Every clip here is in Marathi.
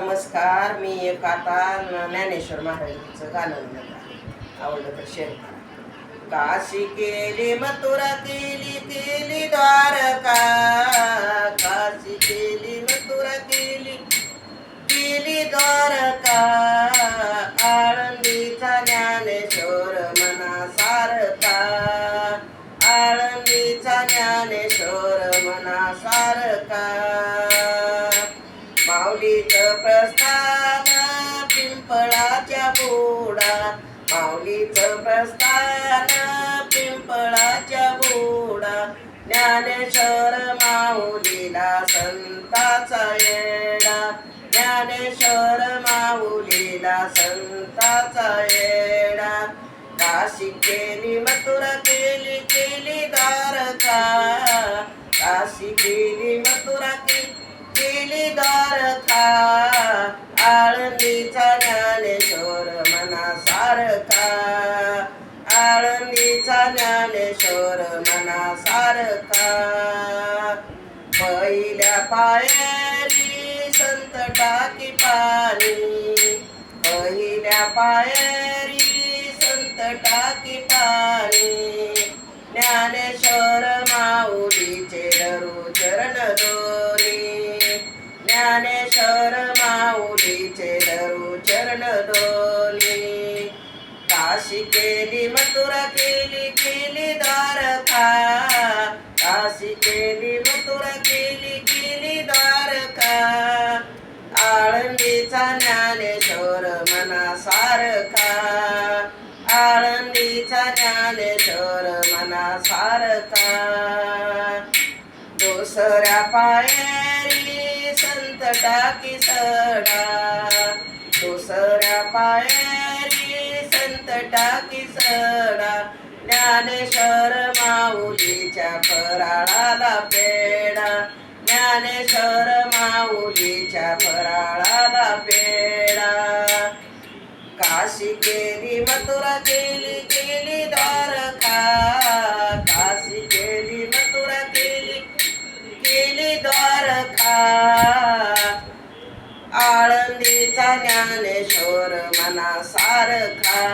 नमस्कार मी एक आता ज्ञानेश्वर महाराजांचं गाणं म्हणत आवडलं तर शेअर करा. काशी केली मथुरा केली केली द्वारका. काशी केली मथुरा केली केली द्वारका. आळंदीचा ज्ञानेश्वर मना सारका आळंदीचा ज्ञानेश्वर मना सारका माऊलीचं प्रस्थान पिंपळाच्या बोडा माऊलीचं प्रस्थान पिंपळाच्या बोडा ज्ञानेश्वर माऊलीला संताचा येडा. ज्ञानेश्वर माऊलीला संताचा येडा. काशी केली मथुरा केली केली दारका. काशी केली मथुरा केली केली था आळंदीचा ज्ञानेश्वर मना सारखा आळंदीचा ज्ञानेश्वर मना सारखा पहिल्या पायरी संत टाकी पाणी पहिल्या पायरी संत टाकी पाणी ज्ञानेश्वर माऊलीचे धरू चरण दोन ज्ञानेश्वर माऊलीचे धरू चरण डोली काशी केली मथुरा केली केली द्वारका काशी केली मथुरा केली केली द्वारका आळंदीचा ज्ञानेश्वर मना सारखा आळंदीचा ज्ञानेश्वर मना सारखा दुसऱ्या पायरी टाकी सडा दुसऱ्या पायरी संत टाकी सडा ज्ञानेश्वर माऊलीच्या फराळाला पेडा. ज्ञानेश्वर माऊलीच्या फराळाला पेडा. काशी केली मथुरा केली केली द्वारका. काशी केली मथुरा केली केली. आळंदीचा ज्ञानेश्वर मना सारखा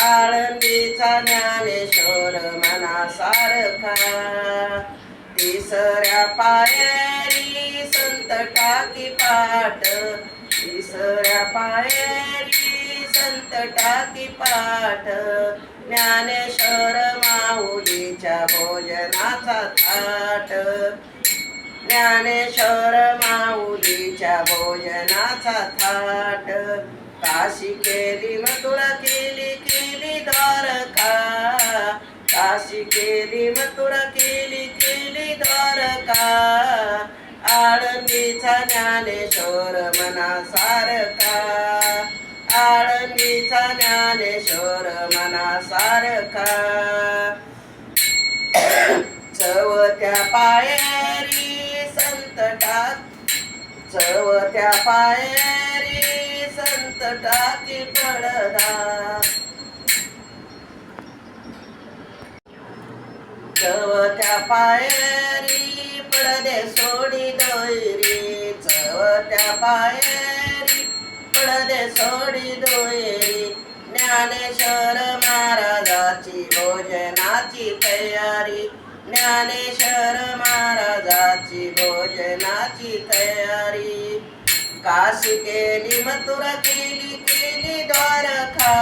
आळंदीचा ज्ञानेश्वर मना सारखा तिसऱ्या पायरी संत टाकी पाट तिसऱ्या पायरी संत टाकी पाठ. ज्ञानेश्वर माऊलीच्या भोजनाचा थाट. ज्ञानेश्वर माऊलीच्या भोजनाचा थाट काशी केली मथुरा केली केली द्वारका. काशी केली मथुरा केली केली द्वारका. आळंदीचा ज्ञानेश्वर मना सारखा आळंदीचा ज्ञानेश्वर मना सारखा चवत्या पायरी संत टाक चवत्या पायरी संत टाकी पडदा. चवत्या पायरी पडदे सोडी दोयरी. चवत्या पायरी पडदे सोडी दोयरी. ज्ञानेश्वर महाराजाची भोजनाची तयारी. ज्ञानेश्वर महाराजाची भोजनाची तयारी. काशी केली मथुरा केली केली द्वारका.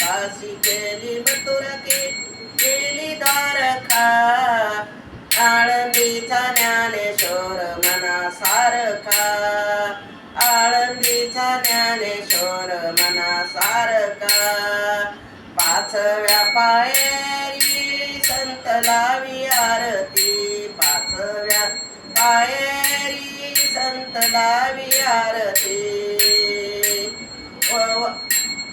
काशी केली मथुरा केली केली द्वारका. आळंदीचा ज्ञानेश्वर मना सारखा आळंदीचा ज्ञानेश्वर मना सारखा पाचव्या संतलावी आरती पाचव्या. पायरी संतलावी आरती. ओ-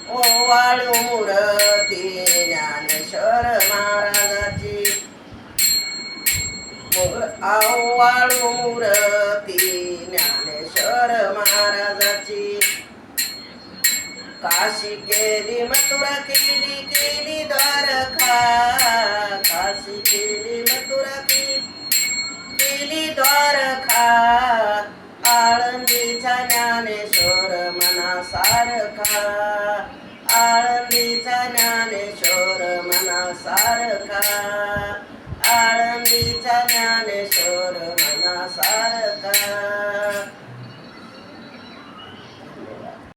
ओवाळू मूर्ती ज्ञानेश्वर महाराजाची. आवाळू मूर्ती ज्ञानेश्वर महाराजाची. काशी केली मथुरा केली केली द्वारका. काशी केली मथुरा केली केली द्वारका. आळंदीचा ज्ञानेश्वर मना सारखा आळंदीचा ज्ञानेश्वर मना सारखा आळंदीचा ज्ञानेश्वर मना सारखा